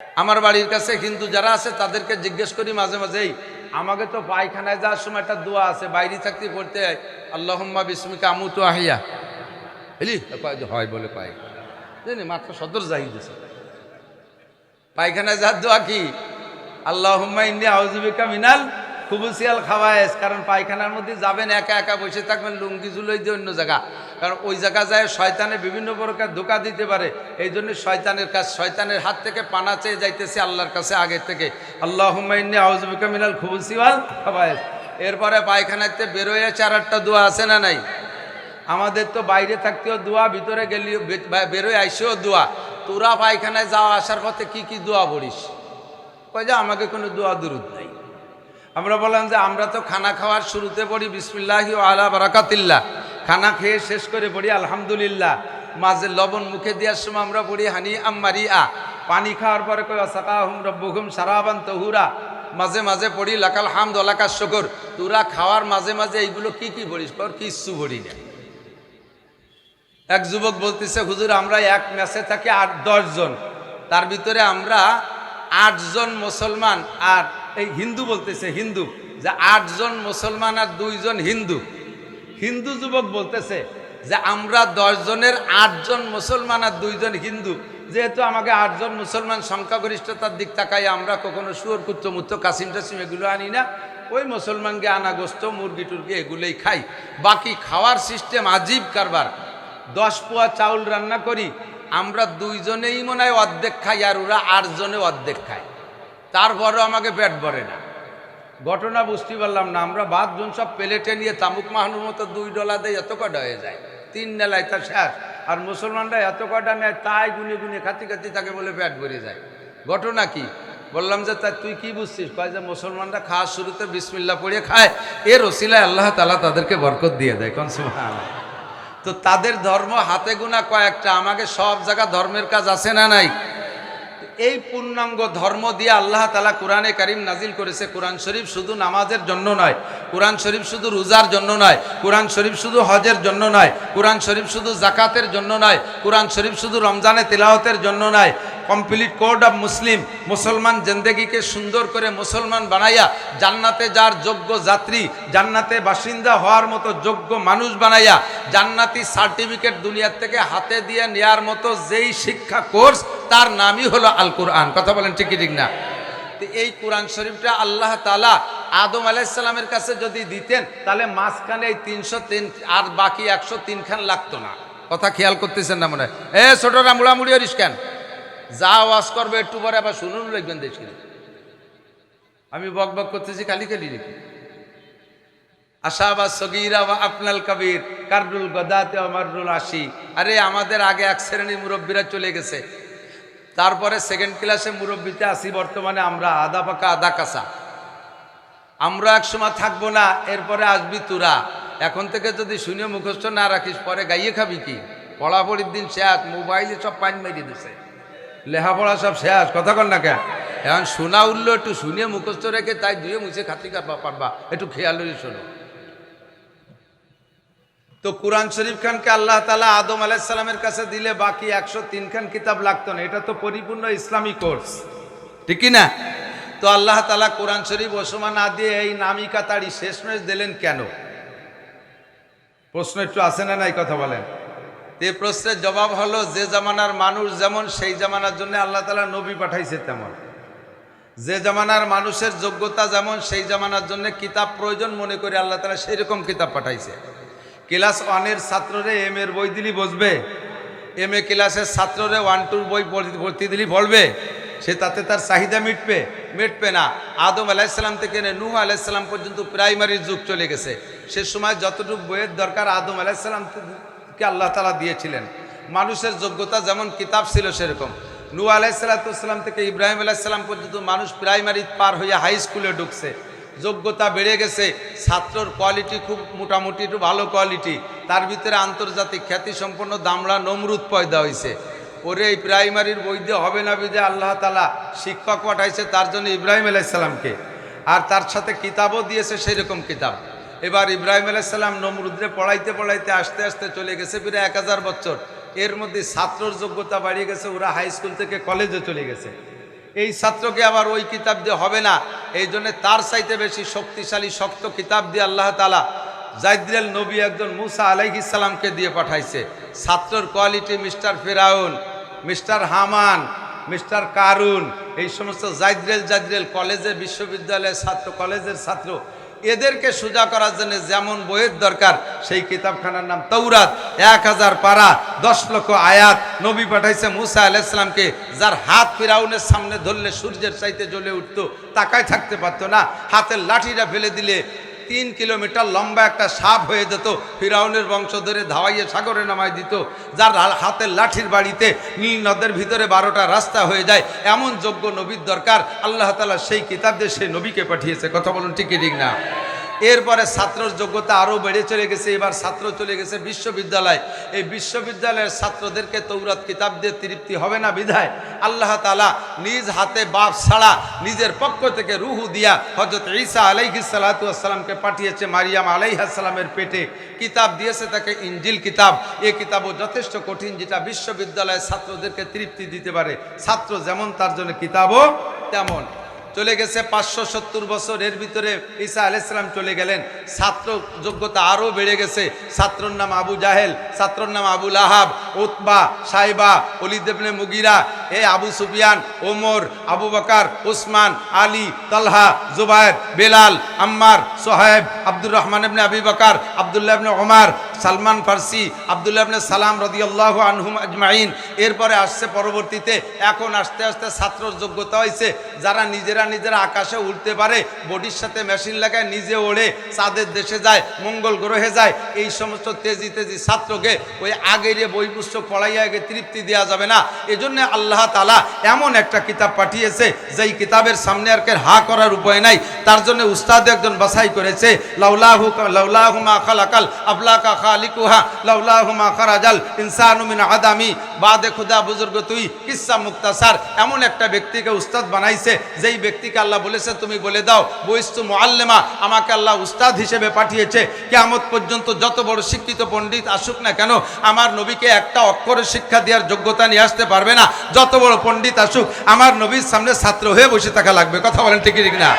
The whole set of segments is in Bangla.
আমার বাড়ির কাছে হিন্দু যারা আছে, তাদেরকে জিজ্ঞেস করি মাঝে মাঝেই, আমাকে তো পায়খানায় যাওয়ার সময় একটা দোয়া আছে, বাইরে থাকতে পড়তে আল্লাহম্মা বিস্মিকা আমু তো আহিয়া বুঝলি হয় বলে পাই জানি মাত্র সদর যাই দিয়েছে পায়খানায় যাওয়ার দোয়া কি? আল্লাহম্মা ইন্দি আউজুবিকা মিনাল খুবুসিয়াল খাওয়ায়েস, কারণ পায়খানার মধ্যে যাবেন, একা একা বসে থাকবেন, লুঙ্গি জুলোই দিয়ে অন্য জায়গা। কারণ ওই জায়গা যায় শয়তানে বিভিন্ন প্রকার ধোকা দিতে পারে। এই জন্য শয়তানের কাজ, শয়তানের হাত থেকে পানা চেয়ে যাইতেছে আল্লাহর কাছে আগে থেকে। আল্লাহ হুমাইন্নি আউজবিকা মিনাল খুবুসিওয়াল খাওয়ায়েস। এরপরে পায়খানাতে বেরোয় চার, আটটা দোয়া আছে না নাই? আমাদের তো বাইরে থাকতেও দোয়া, ভিতরে গেলেও বেরোয় আইসেও দোয়া। তোরা পায়খানায় যাওয়া আসার পথে কি কি দোয়া পড়িস? কয় যে আমাকে কোনো দোয়া দুরুদ আমরা বললাম যে আমরা তো খানা খাওয়ার শুরুতে পড়ি বিসমিল্লাহি আলা বারাকাতিল্লাহ। খানা খেয়ে শেষ করে পড়ি আলহামদুলিল্লাহ। মাঝে লবণ মুখে দেওয়ার সময় আমরা পড়ি হানি আম্মারি আ পানি খাওয়ার পরে কই সাকা হুম রব্বুহুম সারাবান তহুরা। মাঝে মাঝে পড়ি, লাকাল হামদ লাকার শকর। তোরা খাওয়ার মাঝে মাঝে এইগুলো কি কি পড়িস? কর, কিচ্ছু পড়ি না। এক যুবক বলতেছে, হুজুর, আমরা এক ম্যাচে থাকি আট জন। তার ভিতরে আমরা আটজন মুসলমান আর এই হিন্দু বলতেছে, হিন্দু, যে আটজন মুসলমান আর দুইজন হিন্দু। হিন্দু যুবক বলতেছে যে আমরা দশজনের আটজন মুসলমান আর দুইজন হিন্দু। যেহেতু আমাকে আটজন মুসলমান সংখ্যাগরিষ্ঠতার দিক তাকাই আমরা কখনো শুয়োর কুত্তমুত্ত কাসিম টাসিম এগুলো আনি না। ওই মুসলমানকে আনা গোস্ত, মুরগি, টুরগি এগুলোই খাই। বাকি খাওয়ার সিস্টেম আজীব কারবার। দশ পোয়া চাউল রান্না করি, আমরা দুইজনেই মনে হয় অর্ধেক খাই আর ওরা আটজনে অর্ধেক খায়। তারপরও আমাকে পেট ভরে না। ঘটনা বুঝতে পারলাম না, আমরা বাদজন সব প্লেটে নিয়ে তামুক মাহানুর মতো দুই ডলা দেয় এত কটা হয়ে যায়? তিন নেলায় তার শেষ। আর মুসলমানরা এত কটা নেয়, তাই গুনে গুনে খাতি খাতি তাকে বলে পেট ভরে যায়। ঘটনা কি? বললাম যে, তা তুই কি বুঝছিস? কয় যে, মুসলমানরা খাওয়ার শুরুতে বিসমিল্লা পড়িয়ে খায়। এর ওসিলায় আল্লাহ তালা তাদেরকে বরকত দিয়ে দেয়, কোন তো তাদের ধর্ম হাতে গোনা কয়েকটা, আমাকে সব জায়গা ধর্মের কাজ আছে না নাই? এই পূর্ণাঙ্গ ধর্ম দিয়ে আল্লাহ তালা কোরআনে কারিম নাজিল করেছে। কোরআন শরীফ শুধু নামাজের জন্য নয়। কোরআন শরীফ শুধু রোজার জন্য নয়। কোরআন শরীফ শুধু হজের জন্য নয়। কোরআন শরীফ শুধু জাকাতের জন্য নয়। কোরআন শরীফ শুধু রমজানে তেলাহতের জন্য নয়। কমপ্লিট কোড অফ মুসলিম মুসলমান জেন্দেগিকে সুন্দর করে মুসলমান বানাইয়া জান্নাতে যার যোগ্য যাত্রী, জান্নাতে বাসিন্দা হওয়ার মতো যোগ্য মানুষ বানাইয়া জান্নাতি সার্টিফিকেট দুনিয়ার থেকে হাতে দিয়ে নেয়ার মতো যেই শিক্ষা কোর্স তার নামই হলো আল কোরআন কথা বলেন ঠিকই ঠিক না? এই কোরআন শরীফটা আল্লাহ তালা আদম আলাইসাল্লামের কাছে যদি দিতেন, তাহলে মাঝখানে এই তিনশো তিন আর বাকি একশো তিনখান লাগতো না। কথা খেয়াল করতেছেন না মনে হয়? এ ছোটরা মুড়ামুড়ি হরিস কেন? যা ওয়াজ করবে একটু পরে আবার শুনুন লিখবেন দেখি আমি বক বক করতেছি, খালি খালি নাকি আশা বা সগিরা বা আপনাল কবির, কাররুল গদাতে অমরুল আশি। আরে আমাদের আগে এক শ্রেণির মুরব্বীরা চলে গেছে। তারপরে সেকেন্ড ক্লাসে মুরব্বীতে আসি বর্তমানে আমরা আদা পাকা, আদা কাঁচা। আমরা এক সময় থাকব না, এরপরে আসবি তোরা। এখন থেকে যদি শুনে মুখস্থ না রাখিস, পরে গাইয়ে খাবি কি? পড়াপড়ির দিন শেষ, মোবাইলে সব পানি মেরিয়ে দিছে। লেখাপড়া সব শেষ, কথা কর না কেন এখন শোনা উঠল একটু শুনে মুখস্থ রেখে তাই ধুয়ে মুছে খাতি পারবা একটু খেয়াল শোনো। তো কোরআন শরীফ খানকে আল্লাহ তালা আদম আলাইসাল্লামের কাছে দিলে বাকি একশো তিনখান কিতাব লাগতো না। এটা তো পরিপূর্ণ ইসলামী কোর্স। ঠিকই না তো আল্লাহ তালা কোরআন শরীফ ওসমা না দিয়ে এই নামি কাতাড়ি শেষমেশ দিলেন কেন? প্রশ্ন একটু আসে না নাই? কথা বলেন। তো এই প্রশ্নের জবাব হলো, যে জামানার মানুষ যেমন, সেই জামানার জন্য আল্লাহ তালা নবী পাঠাইছে তেমন। যে জামানার মানুষের যোগ্যতা যেমন, সেই জামানার জন্য কিতাব প্রয়োজন মনে করে আল্লাহ তালা সেই রকম কিতাব পাঠাইছে। ক্লাস ওয়ানের ছাত্ররে এম এর বই দিলি বসবে। এম এ ক্লাসের ছাত্ররে ওয়ান টুর বই ভর্তি দিলি বলবে সে তাতে তার চাহিদা মিটবে মিটবে না। আদম আলাইসাল্লাম থেকে নূহ আলাইসাল্লাম পর্যন্ত প্রাইমারির যুগ চলে গেছে। সে সময় যতটুকু বইয়ের দরকার আদম আলাইসাল্লামকে আল্লাহ তালা দিয়েছিলেন। মানুষের যোগ্যতা যেমন কিতাব ছিল সেরকম। নূ আলাইসাল্লাতুসাল্লাম থেকে ইব্রাহিম আলাইসাল্লাম পর্যন্ত মানুষ প্রাইমারি পার হয়ে হাই স্কুলে ঢুকছে। যোগ্যতা বেড়ে গেছে, ছাত্রর কোয়ালিটি খুব মোটামুটি, একটু ভালো কোয়ালিটি। তার ভিতরে আন্তর্জাতিক খ্যাতিসম্পন্ন দামড়া নমরুদ পয়দা হয়েছে ওরে এই প্রাইমারির দিয়ে হবে না বিদে আল্লাহ তালা শিক্ষক পাঠাইছে, তার জন্য ইব্রাহিম আলাইসাল্লামকে আর তার সাথে কিতাবও দিয়েছে সেই রকম কিতাব। এবার ইব্রাহিম আলাইসাল্লাম নমরুদ্রে পড়াইতে পড়াইতে আস্তে আস্তে চলে গেছে প্রায় এক হাজার বছর। এর মধ্যে ছাত্রর যোগ্যতা বাড়িয়ে গেছে, ওরা হাই স্কুল থেকে কলেজে চলে গেছে। এই ছাত্রকে আবার ওই কিতাব দিয়ে হবে না। এই জন্য তার চাইতে বেশি শক্তিশালী, শক্ত কিতাব দিয়ে আল্লাহ তালা জাইদ্রেল নবী একজন মুসা আলাইহিসাল্লামকে দিয়ে পাঠাইছে। ছাত্রর কোয়ালিটি মিস্টার ফেরাউন, মিস্টার হামান, মিস্টার কারুন, এই সমস্ত জাইদ্রেল জাইদ্রেল কলেজে বিশ্ববিদ্যালয়ের ছাত্র কলেজের ছাত্র এদেরকে সোজা করার জন্য যেমন বইয়ের দরকার, সেই কিতাবখানার নাম তৌরাত এক হাজার পারা, দশ লক্ষ আয়াত নবী পাঠাইছে মুসা আল ইসলামকে যার হাত ফিরাউনের সামনে ধরলে সূর্যের চাইতে জ্বলে উঠতো, তাকায় থাকতে পারতো না। হাতের লাঠিটা ফেলে দিলে তিন কিলোমিটার লম্বা একটা সাপ হয়ে যেত, ফিরাউনের বংশ ধরে ধাওয়াইয়ে সাগরে নামায় দিত, যার হাতের লাঠির বাড়িতে নীল নদের ভিতরে বারোটা রাস্তা হয়ে যায়। এমন যোগ্য নবীর দরকার, আল্লাহ তালা সেই কিতাব দিয়ে সেই নবীকে পাঠিয়েছে। কথা বলুন ঠিকই ঠিক না? এরপরে ছাত্রর যোগ্যতা আরও বেড়ে চলে গেছে, এবার ছাত্র চলে গেছে বিশ্ববিদ্যালয়। এই বিশ্ববিদ্যালয়ের ছাত্রদেরকে তৌরাত কিতাব দিয়ে তৃপ্তি হবে না বিধায় আল্লাহ তালা নিজ হাতে বাপ ছাড়া নিজের পক্ষ থেকে রুহু দিয়া হজরত ঈসা আলাইহি সালাতামকে পাঠিয়েছে, মারিয়াম আলাইহাসালামের পেটে। কিতাব দিয়েছে তাকে ইঞ্জিল কিতাব। এ কিতাবও যথেষ্ট কঠিন, যেটা বিশ্ববিদ্যালয়ের ছাত্রদেরকে তৃপ্তি দিতে পারে। ছাত্র যেমন তার জন্য কিতাবও তেমন। চলে গেছে পাঁচশো সত্তর বছর এর ভিতরে ঈসা আলাইসালাম চলে গেলেন। ছাত্র যোগ্যতা আরও বেড়ে গেছে। ছাত্রর নাম আবু জাহেল, ছাত্রর নাম আবুল আহাব উতবা, সাইবা অলিদেবনে মুগিরা, এ আবু সুফিয়ান, ওমর, আবু বকার, উসমান, আলী, তালহা জুবায়ের বেলাল, আম্মার সোহেব আব্দুর রহমান ইবনে আবি বকার, আবদুল্লাহ ইবনে ওমার সালমান ফার্সি, আবদুল্লাহ ইবনে সালাম রদিয়াল্লাহ আনহুম আজমাইন। এরপরে আসছে পরবর্তীতে, এখন আস্তে আস্তে ছাত্র যোগ্যতা হয়েছে যারা নিজেরা নিজেরা আকাশে উঠতে পারে, বডির সাথে মেশিন লাগায় নিজে ওড়ে, চাঁদের দেশে যায়, মঙ্গল গ্রহে যায়, এই সমস্ত তেজি তেজি ছাত্রকে ওই আগের বই পুস্তক পড়াইয়া আগে তৃপ্তি দেওয়া যাবে না। এজন্য আল্লাহ তালা এমন একটা কিতাব পাঠিয়েছে, যেই কিতাবের সামনে আর হা করার উপায় নাই। তার জন্য উস্তাদ একজন বাছাই করেছে, লাউলাহ লাউলাহু লাউলাহুমা খালাকাল আবলাকা খালিকুহা, লাউলাহুমা খারাজাল ইনসানু মিন আদামি। বাদে খুদা বুজুর্গ তুই, কিসা মুক্তাসার। এমন একটা ব্যক্তিকে উস্তাদ বানাইছে, যেই ব্যক্তিকে আল্লাহ বলেছে, তুমি বলে দাও মুআল্লেমা, আমাকে আল্লাহ উস্তাদ হিসেবে পাঠিয়েছে। কেয়ামত পর্যন্ত যত বড় শিক্ষিত পণ্ডিত আসুক না কেন, আমার নবীকে একটা অক্ষরের শিক্ষা দেওয়ার যোগ্যতা নিয়ে আসতে পারবে না। যত বড় পণ্ডিত আসুক, আমার নবীর সামনে ছাত্র হয়ে বসে থাকা লাগবে। কথা বলেন ঠিক না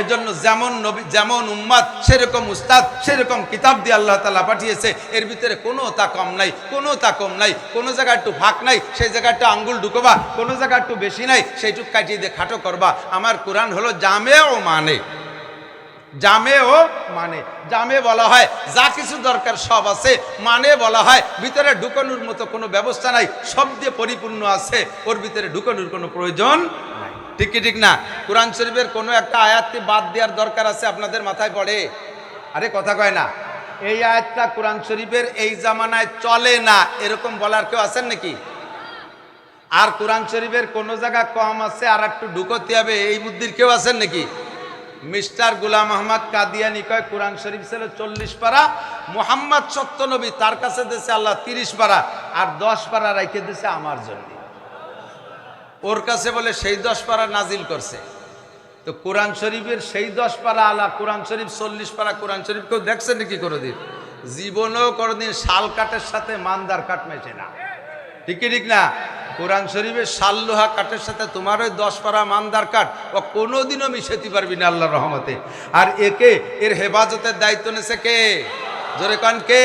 এজন্য যেমন নবী, যেমন উম্মাদ, সেরকম উস্তাদ, সেরকম কিতাব দিয়ে আল্লাহ তালা পাঠিয়েছে, এর ভিতরে কোনো তা কম নাই, কোনো তা কম নাই, কোনো জায়গায় একটু ফাঁক নাই, সেই জায়গায় একটু আঙ্গুল ঢুকোবা, কোনো জায়গায় একটু বেশি নাই, সেইটুক কাটিয়ে দিয়ে খাটো করবা। আমার কোরআন হলো জামে ও মানে। জামে ও মানে। জামে বলা হয়, যা কিছু দরকার সব আছে মানে বলা হয়, ভিতরে ঢুকানোর মতো কোনো ব্যবস্থা নাই, সব দিয়ে পরিপূর্ণ আছে, ওর ভিতরে ঢুকানোর কোনো প্রয়োজন নাই। ঠিক কি ঠিক না। কোরআন শরীফের কোনো একটা আয়াতকে বাদ দেওয়ার দরকার আছে আপনাদের মাথায় পড়ে? আরে কথা কয় না। এই আয়াতটা কোরআন শরীফের এই জামানায় চলে না, এরকম বলার কেউ আছেন নাকি? আর কোরআন শরীফের কোন জায়গা কম আছে, আর একটু ঢুকতে হবে, এই বুদ্ধির কেউ আছেন নাকি? মিস্টার গুলাম আহমদ কাদিয়ানি কয়, কোরআন শরীফ ছিল চল্লিশ পারা, মোহাম্মদ সত্য নবী তার কাছে দিয়েছে আল্লাহ তিরিশ পারা, আর দশ পারা রাইখে দিয়েছে আমার জন্য। ওর কাছে বলে, সেই দশ পারা নাজিল করছে। তো কোরআন শরীফের সেই দশ পারা আলা, কোরআন শরীফ চল্লিশ পারা কোরআন শরীফ কেউ দেখছে নাকি কোনোদিন জীবনেও কোনোদিন শাল কাঠের সাথে মান্দার কাঠ মেশে না। ঠিকই ঠিক না? কোরআন শরীফের শাল লোহা কাঠের সাথে তোমার ওই দশ পারা মান্দার কাঠ ও কোনোদিনও মিশাতে পারবি না আল্লাহ রহমতে। আর একে এর হেফাজতের দায়িত্ব নেছে কে? জোরে কান কে?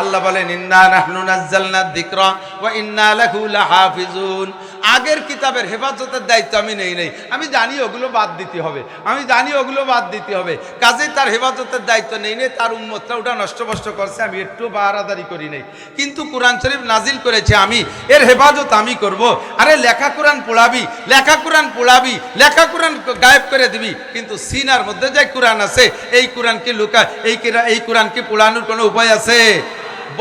আল্লাহ বলেন, ইন্না নাহনু নাজ্জালনা যিকরা ওয়া ইন্না লাহু লাহাফিজুন। আগের কিতাবের হেফাজতের দায়িত্ব আমি নেই নেই। আমি জানি ওগুলো বাদ দিতে হবে। আমি জানি ওগুলো বাদ দিতে হবে। কাজেই তার হেফাজতের দায়িত্ব নেই নেই। তার উন্মতটা ওটা নষ্টভষ্ট করছে, আমি একটু বাহারাদারি করি নেই। কিন্তু কোরআন শরীফ নাজিল করেছে আমি, এর হেফাজত আমি করব। আরে লেখা কোরআন পোড়াবি, লেখা কোরআন পোড়াবি, লেখা কোরআন গায়েব করে দিবি। কিন্তু সিনার মধ্যে যে কোরআন আছে, এই কোরআনকে লুকা এই কিরা- এই কোরআন পোড়ানোর কোনো উপায় আছে?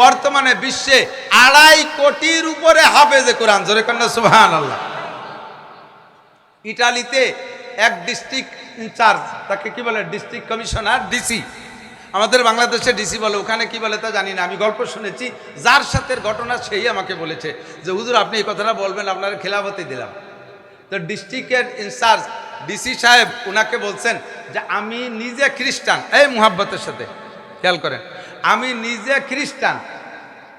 বর্তমানে বিশ্বে আড়াই কোটির উপরে হাফেজে কোরআন। জোরে কন্যা সুহান আল্লাহ ইটালিতে এক ডিস্ট্রিক্ট ইনচার্জ তাকে কি বলে? ডিস্ট্রিক্ট কমিশনার ডিসি আমাদের বাংলাদেশে ডিসি বলে, ওখানে কি বলে তা জানি না। আমি গল্প শুনেছি, যার সাথে ঘটনা সেই আমাকে বলেছে যে, হুজুর, আপনি এই কথাটা বলবেন, আপনার খেলাফতি দিলাম। তো ডিস্ট্রিক্টের ইনচার্জ ডিসি সাহেব ওনাকে বলছেন যে, আমি নিজে খ্রিস্টান। এই মুহাব্বতের সাথে, খেয়াল করেন। আমি নিজে খ্রিস্টান।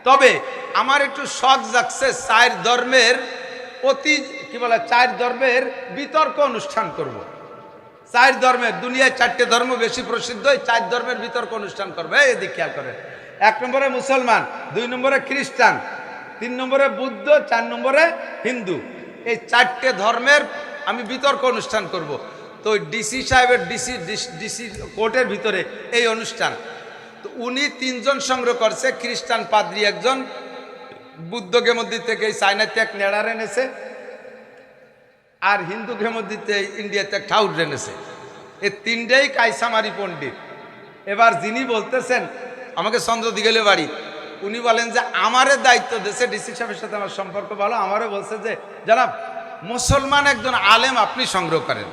তবে আমার একটু শখ জাগছে চার ধর্মের অতি, কি বলে, চার ধর্মের বিতর্ক অনুষ্ঠান করব। চার ধর্মের, দুনিয়ায় চারটে ধর্ম বেশি প্রসিদ্ধ, এই চার ধর্মের বিতর্ক অনুষ্ঠান করবে। এদিক খেয়াল করেন। এক নম্বরে মুসলমান, দুই নম্বরে খ্রিস্টান, তিন নম্বরে বুদ্ধ, চার নম্বরে হিন্দু। এই চারটে ধর্মের আমি বিতর্ক অনুষ্ঠান করব। তো ডিসি সাহেবের ডিসি ডিসি কোর্টের ভিতরে এই অনুষ্ঠান। তো উনি তিনজন সংগ্রহ করছে, খ্রিস্টান পাদ্রী একজন, বুদ্ধ গেমদ্দি থেকে এই চায়নাতে এক নেড়ার এনেছে, আর হিন্দু গেমদ্দিতে ইন্ডিয়াতে এক ঠাউর এনেছে। এই তিনটেই কাইসামারি পণ্ডিত। এবার যিনি বলতেছেন, আমাকে চন্দ্র দিগেলে বাড়ি, উনি বলেন যে আমারে দায়িত্ব দেশে ডিসি সাহেবের সাথে আমার সম্পর্ক ভালো, আমারও বলছে যে, জানাব, মুসলমান একজন আলেম আপনি সংগ্রহ করেন।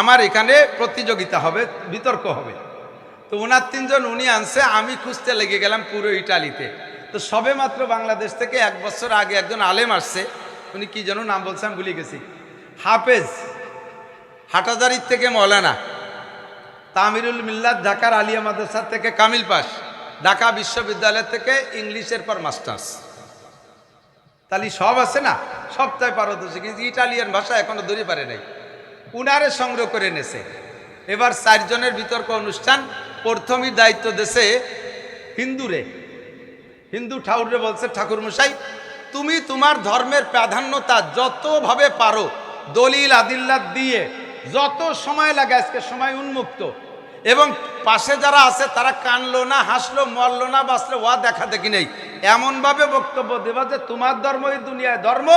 আমার এখানে প্রতিযোগিতা হবে, বিতর্ক হবে। তো ওনার তিনজন উনি আনছে, আমি খুঁজতে লেগে গেলাম পুরো ইটালিতে। তো সবে মাত্র বাংলাদেশ থেকে এক বছর আগে একজন আলেম আসছে, উনি কি যেন নাম বলছেন ভুলে গেছি। হাফেজ হাটাজারির থেকে মৌলানা, তামিরুল মিল্লাত ঢাকার আলিয়া মাদ্রাসা থেকে কামিল পাস ঢাকা বিশ্ববিদ্যালয় থেকে ইংলিশের পর মাস্টার্স। তাহলে সব আছে না? সবটাই পারদর্শী, কিন্তু ইটালিয়ান ভাষা এখনও ধরে পারে নাই। উনারে সংগ্রহ করে এনেছে। এবার চারজনের বিতর্ক অনুষ্ঠান প্রথমই দায়িত্ব দেশে হিন্দুরে। হিন্দু ঠাকুরে বলছে ঠাকুর মশাই তুমি তোমার ধর্মের প্রাধান্যতা যতভাবে পারো, দলিল আদিল্লাত দিয়ে যত সময় লাগে আজকে সময় উন্মুক্ত। এবং পাশে যারা আছে, তারা কানলো না, হাসলো, মরলো না, বাঁচলো, ওয়া দেখা দেখি নেই। এমনভাবে বক্তব্য দেবা যে তোমার ধর্ম এই দুনিয়ায় ধর্ম,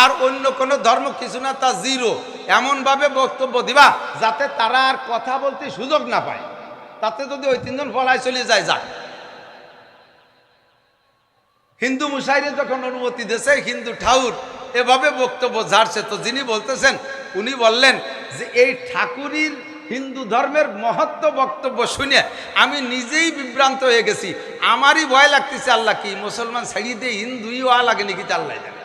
আর অন্য কোনো ধর্ম কিছু না, তা জিরো এমনভাবে বক্তব্য দিবা যাতে তারা আর কথা বলতে সুযোগ না পায়। তাতে যদি ওই তিনজন ফলায় চলে যায়, যাক। হিন্দু মুসাইরে যখন অনুমতি দিয়েছে, হিন্দু ঠাকুর এভাবে বক্তব্য ঝাড়ছে, তো যিনি বলতেছেন, উনি বললেন যে এই ঠাকুরির হিন্দু ধর্মের মহত্ব বক্তব্য শুনে আমি নিজেই বিভ্রান্ত হয়ে গেছি। আমারই ভয় লাগতেছে আল্লাহ কি মুসলমান ছাড়িয়ে দিয়ে হিন্দুই ওয়া লাগে নাকি আল্লাহ জানে।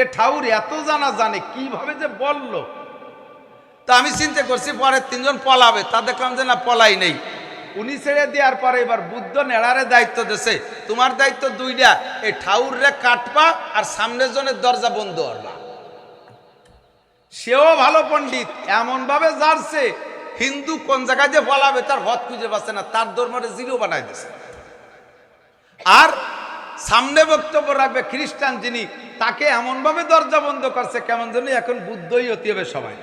এ ঠাউর এত জানা জানে, কীভাবে যে বলল? তা আমি চিন্তা করছি পরে তিনজন পলাবে তা দেখলাম যে না পলাই নেই। উনি ছেড়ে দেওয়ার পরে এবার বুদ্ধ নেড়ারে দায়িত্ব দিছে। তোমার দায়িত্ব দুইটা, এই ঠাউরে কাটবা আর সামনের জনের দরজা বন্ধ করবা। সেও ভালো পণ্ডিত এমন ভাবে জানছে, হিন্দু কোন জায়গায় যে বলাবে তার হদ খুঁজে পাচ্ছে না, তার ধর্মটা জিরো বানাই দিছে। আর সামনে বক্তব্য রাখবে খ্রিস্টান যিনি, তাকে এমনভাবে দরজা বন্ধ করছে কেমন যেন এখন বুদ্ধই হতে হবে সবাই।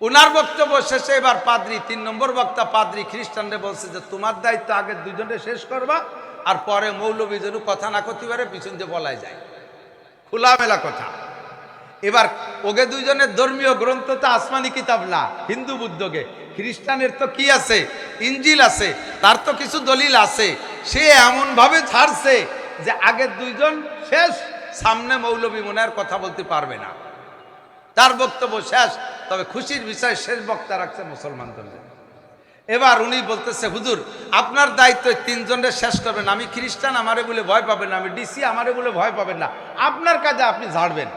ওনার বক্তব্য শেষে এবার পাদ্রি, তিন নম্বর বক্তা পাদ্রি খ্রিস্টানরে বলছে যে, তোমার দায়িত্ব আগে দুজনে শেষ করবা আর পরে মৌলবী যেন কথা না করতে পারে, পিছন দিয়ে বলাই যায়। খোলামেলা কথা। এবার ওকে দুইজনের ধর্মীয় গ্রন্থ তো আসমানি কিতাব না, হিন্দু বুদ্ধকে খ্রিস্টানের তো কি আছে? ইঞ্জিল আছে, তার তো কিছু দলিল আছে। সে এমনভাবে ছাড়ছে যে আগের দুইজন শেষ, সামনে মৌলবী মনে কথা বলতে পারবে না। তার বক্তব্য শেষ, তবে খুশির বিষয় শেষ বক্তা রাখছে মুসলমান ধর্মে এবার উনি বলতেছে, হুজুর, আপনার দায়িত্ব তিনজনের শেষ করবেন। আমি খ্রিস্টান, আমারে বলে ভয় পাবেন না। আমি ডিসি, আমারে বলে ভয় পাবেন না। আপনার কাজে আপনি ঝাড়বেন।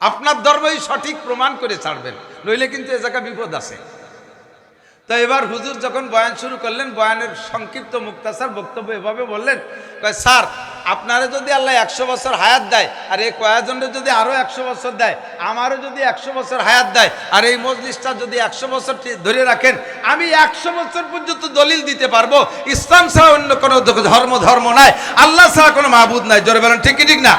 আপনার ধর্মই সঠিক প্রমাণ করে ছাড়বেন। নইলে কিন্তু এ জায়গায় বিপদ আছে। তো এবার হুজুর যখন বয়ান শুরু করলেন, বয়ানের সংক্ষিপ্ত মুক্তাসার বক্তব্য এভাবে বললেন স্যার, আপনারা যদি আল্লাহ একশো বছর হায়াত দেয়, আর এই কয়েকজনের যদি আরও একশো বছর দেয়, আমারও যদি একশো বছর হায়াত দেয়, আর এই মজলিসটা যদি একশো বছর ধরে রাখেন, আমি একশো বছর পর্যন্ত দলিল দিতে পারব। ইসলাম ছাড়া অন্য কোনো ধর্ম ধর্ম নাই। আল্লাহ ছাড়া কোনো মাহবুদ নাই। জোরে বলেন, ঠিক ঠিক না?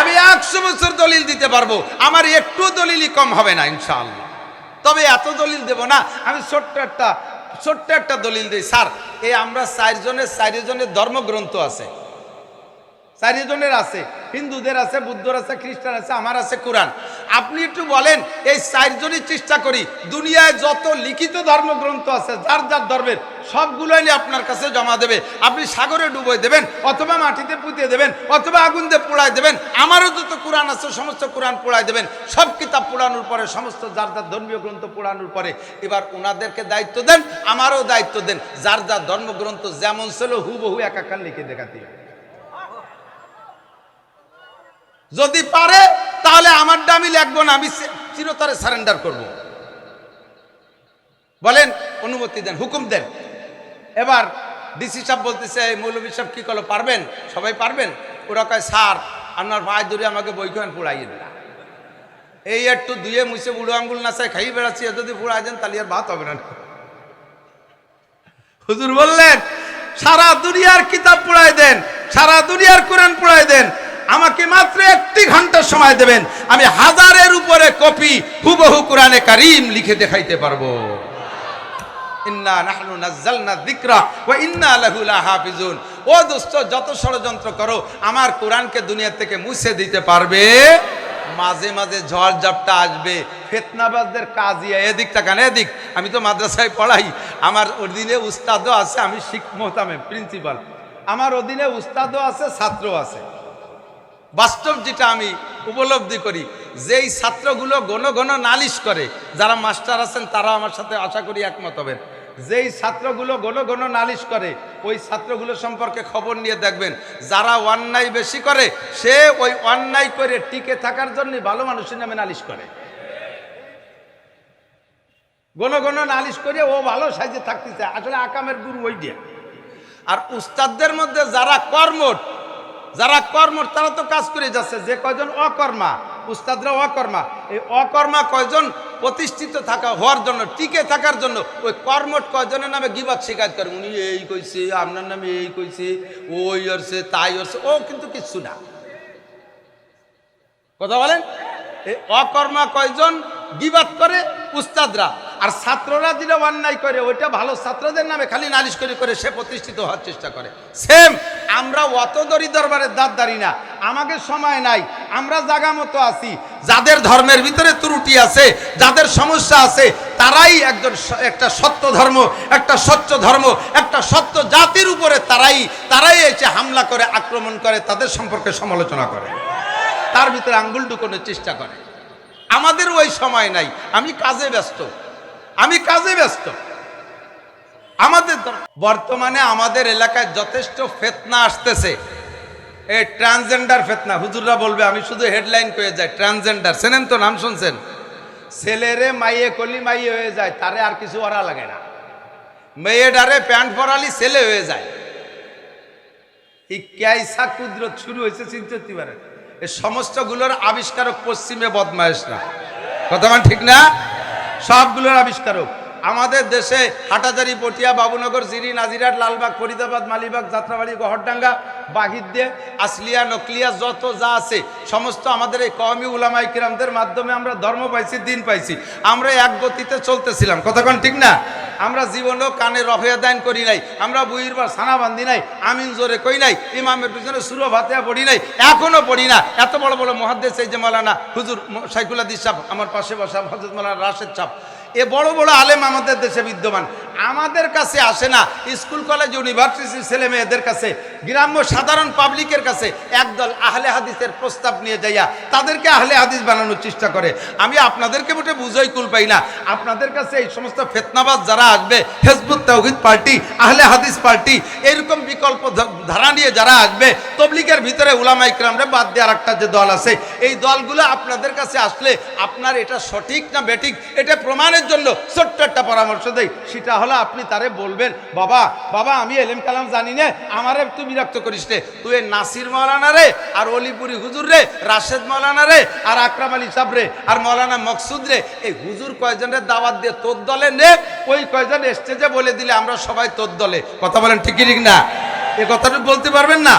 আমি একশো বছর দলিল দিতে পারব। আমার একটু দলিলই কম হবে না, ইনশাআল্লাহ। তবে এত দলিল দেব না। আমি ছোট্ট একটা ছোট্ট একটা দলিল দিই। স্যার, এই আমরা চারজনের, চারিজনের ধর্মগ্রন্থ আছে। চারজনের আছে, হিন্দুদের আছে, বুদ্ধর আছে, খ্রিস্টান আছে, আমার আছে কোরআন। আপনি একটু বলেন, এই চারজনই চেষ্টা করি, দুনিয়ায় যত লিখিত ধর্মগ্রন্থ আছে, যার যার ধর্মের সবগুলো এনে আপনার কাছে জমা দেবে। আপনি সাগরে ডুবোয় দেবেন, অথবা মাটিতে পুঁতে দেবেন, অথবা আগুন দিয়ে পোড়ায় দেবেন, আমারও যত কোরআন আছে, সমস্ত কোরআন পোড়ায় দেবেন, সব কিতাব পোড়ানোর পরে, সমস্ত যার যার ধর্মীয় গ্রন্থ পোড়ানোর পরে, এবার ওনাদেরকে দায়িত্ব দেন, আমারও দায়িত্ব দেন, যার যার ধর্মগ্রন্থ যেমন ছিল, হুবহু একাকার লিখে দেখাতে হবে। যদি পারে, তাহলে আমারটা আমি লিখব না, আমি চিরতরে সারেন্ডার করব। বলেন, অনুমতি দেন, হুকুম দেন। এবার ডিসি সাহেব বলতেছে মৌলবী সাহেব কী করল, পারবেন? সবাই পারবেন? ওরা কয়, স্যার, আপনার ভাই দূরে আমাকে বই কেন পড়াইয়েন না এই একটু দুয়ে মুছে বুড়ো আঙ্গুল নাচায় খাই বেড়াচ্ছি যদি বুড়া দেন, তাহলে আর ভাত হবে না। হুজুর বললেন, সারা দুনিয়ার কিতাব পড়ায় দেন, সারা দুনিয়ার কোরআন পড়ায় দেন আমাকে মাত্র একটি ঘণ্টার সময় দেবেন। আমি হাজারের উপরে কপি, হুবহু কোরআনে কারিম লিখে দেখাইতে পারব। ও যত ষড়যন্ত্র করো, আমার থেকে মুছে দিতে পারবে? মাঝে মাঝে ঝড় আসবে। ফেতনাবাজদের কাজিয়া এদিক আমি তো মাদ্রাসায় পড়াই। আমার অধীনে উস্তাদও আছে, আমি শিখ মোহতামে, প্রিন্সিপাল। আমার অধীনে উস্তাদও আছে ছাত্র আছে। বাস্তব যেটা আমি উপলব্ধি করি, যেই ছাত্রগুলো ঘন ঘন নালিশ করে, যারা মাস্টার আছেন তারা আমার সাথে আশা করি একমত হবেন। যেই ছাত্রগুলো ঘন ঘন নালিশ করে, ওই ছাত্রগুলো সম্পর্কে খবর নিয়ে দেখবেন, যারা অন্যায় বেশি করে, সে ওই অন্যায় করে টিকে থাকার জন্য ভালো মানুষের নামে নালিশ করে। ঘন ঘন নালিশ করে ও ভালো সাইজে থাকতে চায় আসলে আকামের গুরু ওই দিয়ে আর উস্তাদদের মধ্যে যারা কর্মঠ যারা কর্মঠ তারা তো কাজ করে যাচ্ছে। যে কয়জন অকর্মা, উস্তাদরা অকর্মা, এই অকর্মা কয়জন প্রতিষ্ঠিত থাকা হওয়ার জন্য, টিকে থাকার জন্য, ওই কর্মঠ কয়জনের নামে গিবাদ শিকায়ত করে? উনি এই কইছে আপনার নামে এই কইছে, ওই হচ্ছে তাই হচ্ছে ও কিন্তু কিচ্ছু না। কথা বলেন? এই অকর্মা কয়জন গিবাদ করে? উস্তাদরা। আর ছাত্ররা যেটা অন্যায় করে, ওইটা ভালো ছাত্রদের নামে খালি নালিশ করে করে সে প্রতিষ্ঠিত হওয়ার চেষ্টা করে। সেম আমরা অত দরি দরবারের দাঁত দাঁড়ি না। আমাদের সময় নাই, আমরা জাগা মতো আছি। যাদের ধর্মের ভিতরে ত্রুটি আছে, যাদের সমস্যা আছে, তারাই একজন একটা সত্য ধর্ম, একটা স্বচ্ছ ধর্ম, একটা সত্য জাতির উপরে তারাই তারাই এসে হামলা করে, আক্রমণ করে, তাদের সম্পর্কে সমালোচনা করে। তার ভিতরে আঙ্গুল ঢুকানোর চেষ্টা করে। আমাদের ওই সময় নাই। আমি কাজে ব্যস্ত। আমি কাজে ব্যস্ত। আমাদের বর্তমানে আমাদের এলাকায় যথেষ্ট ফেতনা আসতেছে। এই ট্রান্সজেন্ডার ফেতনা, হুজুররা বলবে, আমি শুধু হেডলাইন করে যাই, ট্রান্সজেন্ডার। চেনেন তো নাম শুনছেন? ছেলেরে মাইয়ে কলি মাইয়ে হয়ে যায়, তারে আর কিছু ওরা লাগে না। মেয়েডারে প্যান্ট পরালি ছেলে হয়ে যায়। এই ক্যাইসা কুদরত শুরু হয়েছে চিনতে এই সমস্তগুলোর আবিষ্কারক পশ্চিমে বদমায়েশরা। কথা মানে ঠিক না? সবগুলোর আবিষ্কারক। আমাদের দেশে হাটাজারি, পটিয়া, বাবুনগর, জিরি, নাজিরাট, লালবাগ, ফরিদাবাদ, মালিবাগ, যাত্রাবাড়ি, গহরডাঙ্গা বাগিদ্দে আসলিয়া, নকলিয়া, যত যা আছে, সমস্ত আমাদের এই কওমি উলামাই কিরামদের মাধ্যমে আমরা ধর্ম পাইছি, দিন পাইছি। আমরা এক গতিতে চলতেছিলাম। কতক্ষণ ঠিক না? আমরা জীবনেও কানে রফেয়া দান করি নাই, আমরা বুইর বার সানা বান্ধি নাই, আমিন জোরে কই নাই, ইমামের পিছনে সুরো ভাতিয়া পড়ি নাই এখনও পড়ি না। এত বড় বড় মহাদ্দেশ এই যে মালানা হুজুর ম- সাইকুল্লা দিসাব আমার পাশে বসা হজরত মালানা রাশেদ চাপ এ বড় বড় আলেম আমাদের দেশে বিদ্যমান। আমাদের কাছে আসে না। স্কুল, কলেজ ইউনিভার্সিটির ছেলে মেয়েদের কাছে, গ্রাম্য সাধারণ পাবলিকের কাছে একদল আহলে হাদিসের প্রস্তাব নিয়ে যাইয়া তাদেরকে আহলে হাদিস বানানোর চেষ্টা করে। আমি আপনাদেরকে মোটে বুঝাই কুল পাই না। আপনাদের কাছে এই সমস্ত ফেতনাবাজ যারা আসবে, হেজবুত তৌহিদ পার্টি, আহলে হাদিস পার্টি, এরকম বিকল্প ধারা নিয়ে যারা আসবে, তবলিগের ভিতরে উলামা ইকরামরে বাদ দেওয়ার একটা যে দল আছে, এই দলগুলো আপনাদের কাছে আসলে আপনার এটা সঠিক না বেঠিক, এটা প্রমাণের জন্য ছোট্ট একটা পরামর্শ দেয় সেটা হলো আপনি তারে বলবেন, বাবা বাবা, আমি এলেম কালাম জানি না, আমারে তুই বিরক্ত করিস রে তুই নাসির মৌলানা রে, আর অলিপুরি হুজুর রে, রাশেদ মৌলানা রে, আর আকরাম আলী সাব রে, আর মৌলানা মকসুদ রে, এই হুজুর কয়জনের দাওয়াত দিয়ে তোর দলে নে, ওই কয়জন স্টেজে বলে দিলে আমরা সবাই তোর দলে। কথা বলেন ঠিকই ঠিক না? এ কথাটা বলতে পারবেন না?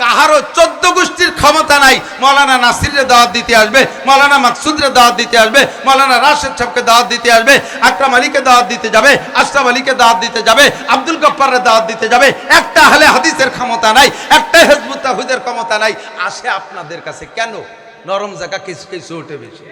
কাহারও চোদ্দ গোষ্ঠীর ক্ষমতা নাই। মৌলানা নাসিরে দাওয়াত দিতে আসবে, মৌলানা মাকসুদরে দাওয়াত দিতে আসবে, মৌলানা রাশেদ সাহেবকে দাওয়াত দিতে আসবে, আকরাম আলীকে দাওয়াত দিতে যাবে, আশরাফ আলীকে দাওয়াত দিতে যাবে, আব্দুল গফ্ফারের দাওয়াত দিতে যাবে। একটা হলে হাদিসের ক্ষমতা নাই একটা হেজবুত তাহুদের ক্ষমতা নাই। আসে আপনাদের কাছে কেন? নরম জায়গা কিছু কিছু ওঠে বেশি।